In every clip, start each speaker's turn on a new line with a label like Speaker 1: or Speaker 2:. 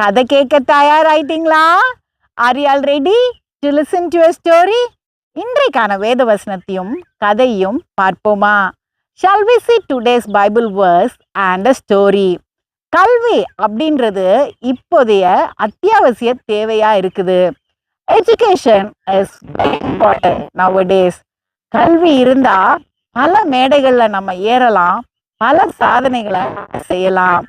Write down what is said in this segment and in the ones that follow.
Speaker 1: கதை கேட்க தயாராயிட்டீங்களா? Are all ready to listen to story இன்றைக்கான வேத வசனத்தையும் கதையும் பார்ப்போமா? Shall we see today's Bible verse and a story கல்வி அப்படின்றது இப்போதைய அத்தியாவசிய தேவையாக இருக்குது. எஜுகேஷன் இஸ் இம்பார்ட்டன்ட் டேஸ் கல்வி இருந்தால் பல மேடைகளில் நம்ம ஏறலாம் பல சாதனைகளை செய்யலாம்.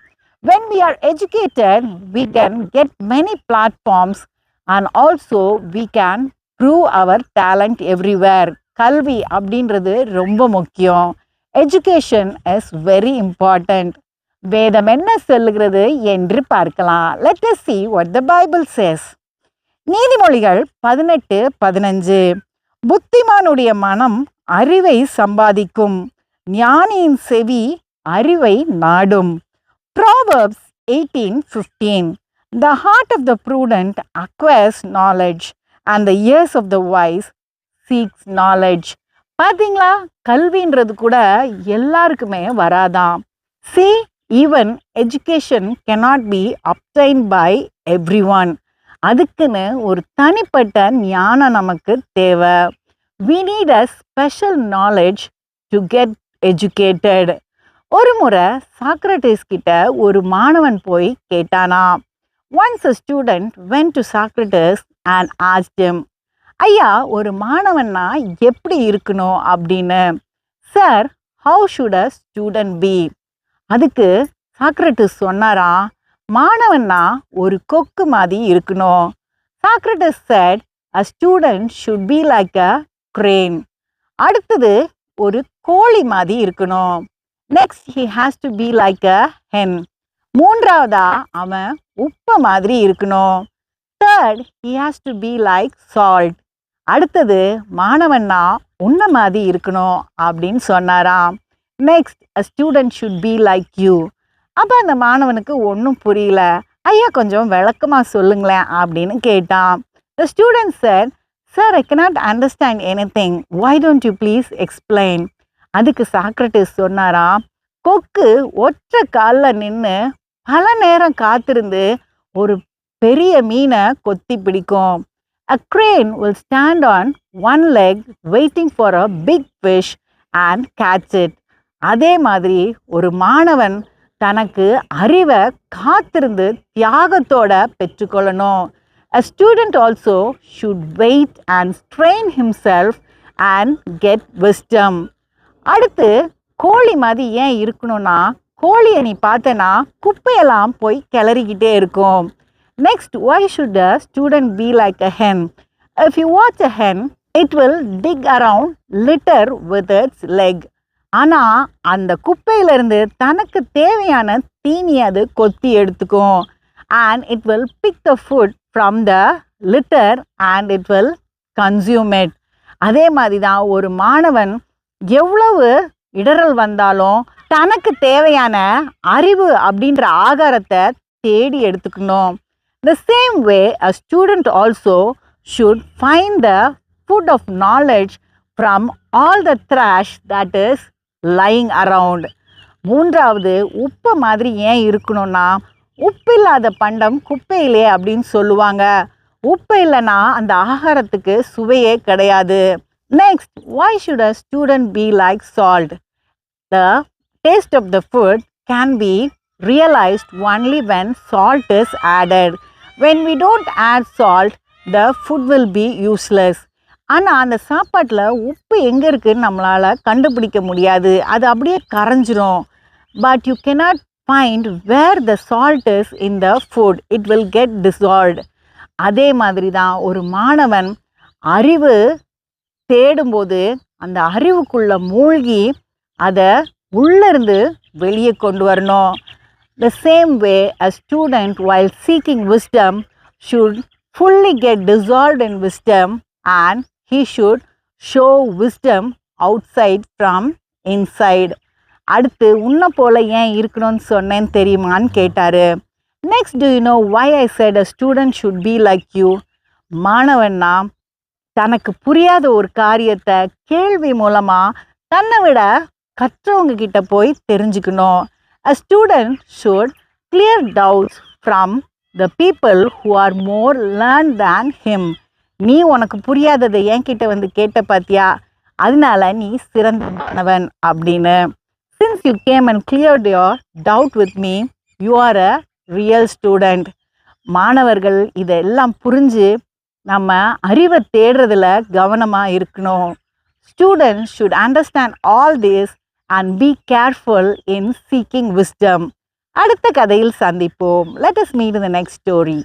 Speaker 1: When we are educated we can get many platforms and also we can prove our talent everywhere. கல்வி அப்படின்றது ரொம்ப முக்கியம். எஜுகேஷன் இஸ் வெரி இம்பார்ட்டண்ட் வேதம் என்ன சொல்லுகிறது என்று பார்க்கலாம். Let us see what the Bible says நீதிமொழிகள் பதினெட்டு பதினஞ்சு. புத்திமானுடைய மனம் அறிவை சம்பாதிக்கும். ஞானியின் செவி அறிவை நாடும். Proverbs eighteen fifteen the heart of the prudent acquires knowledge and the ears of the wise seeks knowledge பார்த்தீங்களா கல்வின்றது கூட எல்லாருக்குமே வராதாம். See even education cannot be obtain by every one அதுக்குன்னு ஒரு தனிப்பட்ட ஞானம் நமக்கு தேவை. We need a special knowledge to get educated ஒரு முறை சாக்ரட்டிஸ் கிட்ட ஒரு மாணவன் போய் கேட்டானா once a student went to Socrates and asked him ஐயா ஒரு மாணவன்னா எப்படி இருக்கணும் அப்படின்னு? Sir how should a student be அதுக்கு சாக்ரட்டிஸ் சொன்னாரா மாணவன்னா ஒரு கொக்கு மாதிரி இருக்கணும். Socrates said a student should be like a crane அடுத்தது ஒரு கோழி மாதிரி இருக்கணும். Next he has to be like a hen மூன்றாவதா அவன் உப்பு மாதிரி இருக்கணும். Third he has to be like salt அடுத்தது மாணவன்னா உன்ன மாதிரி இருக்கணும் அப்படின்னு சொன்னாராம். Next a student should be like you அப்போ அந்த மாணவனுக்கு ஒன்றும் புரியல. ஐயா கொஞ்சம் விளக்கமாக சொல்லுங்களேன் அப்படின்னு கேட்டான். The student sir sir I cannot understand anything why don't you please explain அதுக்கு சாக்ரட்டிஸ் சொன்னாரா கொக்கு ஒற்றை காலில் நின்று பல நேரம் காத்திருந்து ஒரு பெரிய மீனை கொத்தி பிடிக்கும் a crane will stand on one leg waiting for a big fish and catch it அதே மாதிரி ஒரு மாணவன் தனக்கு அறிவை காத்திருந்து தியாகத்தோட பெற்றுக்கொள்ளணும் a student also should wait and strain himself and get wisdom அடுத்து கோழி மாதிரி ஏன் இருக்கணும்னா கோழியை நீ பார்த்தனா குப்பையெல்லாம் போய் கிளறிக்கிட்டே இருக்கும். Next why should a student be like a hen if you watch a hen it will dig around litter with its leg ஆனால் அந்த குப்பையிலேருந்து தனக்கு தேவையான தீனி அது கொத்தி எடுத்துக்கும். And it will pick the food from the litter and it will consume it அதே மாதிரி தான் ஒரு மாணவன் எவ்வளவு இடரல் வந்தாலும் தனக்கு தேவையான அறிவு அப்படின்ற ஆகாரத்தை தேடி எடுத்துக்கணும். The same way a student also should find the food of knowledge from all the trash that is lying around மூன்றாவது உப்பு மாதிரி ஏன் இருக்கணும்னா உப்பு இல்லாத பண்டம் குப்பையிலே அப்படின்னு சொல்லுவாங்க. உப்பு இல்லைன்னா அந்த ஆகாரத்துக்கு சுவையே கிடையாது. Next why should a student be like salt the taste of the food can be realized only when salt is added when we don't add salt the food will be useless ஆனால் அந்த சாப்பாட்டில் உப்பு எங்கே இருக்குன்னு நம்மளால் கண்டுபிடிக்க முடியாது அது அப்படியே கரைஞ்சிரும் but you cannot find where the salt is in the food it will get dissolved அதே மாதிரி தான் ஒரு மாணவன் அறிவு தேடும்போது அந்த அறிவுக்குள்ள மூழ்கி அதை உள்ளேருந்து வெளியே கொண்டு வரணும். The same way a student while seeking wisdom should fully get get in wisdom and he should show wisdom outside from inside அடுத்து உன்னை போல ஏன் இருக்கணும்னு சொன்னேன்னு தெரியுமான்னு கேட்டார். Next do you know why I said a student should be like you மாணவன்னா தனக்கு புரியாத ஒரு காரியத்தை கேள்வி மூலமா தன்னை விட கற்றவங்க கிட்ட போய் தெரிஞ்சுக்கணும். A student should clear doubts from the people who are more learn than him நீ உனக்கு புரியாததை என்கிட்ட வந்து கேட்ட பார்த்தியா அதனால நீ சிறந்த மாணவன் அப்படின்னு. Since you came and clear your doubt with me you are a real student மாணவர்கள் இதெல்லாம் புரிஞ்சு நம்ம அறிவை தேடுறதுல கவனமாக இருக்கணும். Students should understand all this and be careful in seeking wisdom அடுத்த கதையில் சந்திப்போம். Let us meet the next story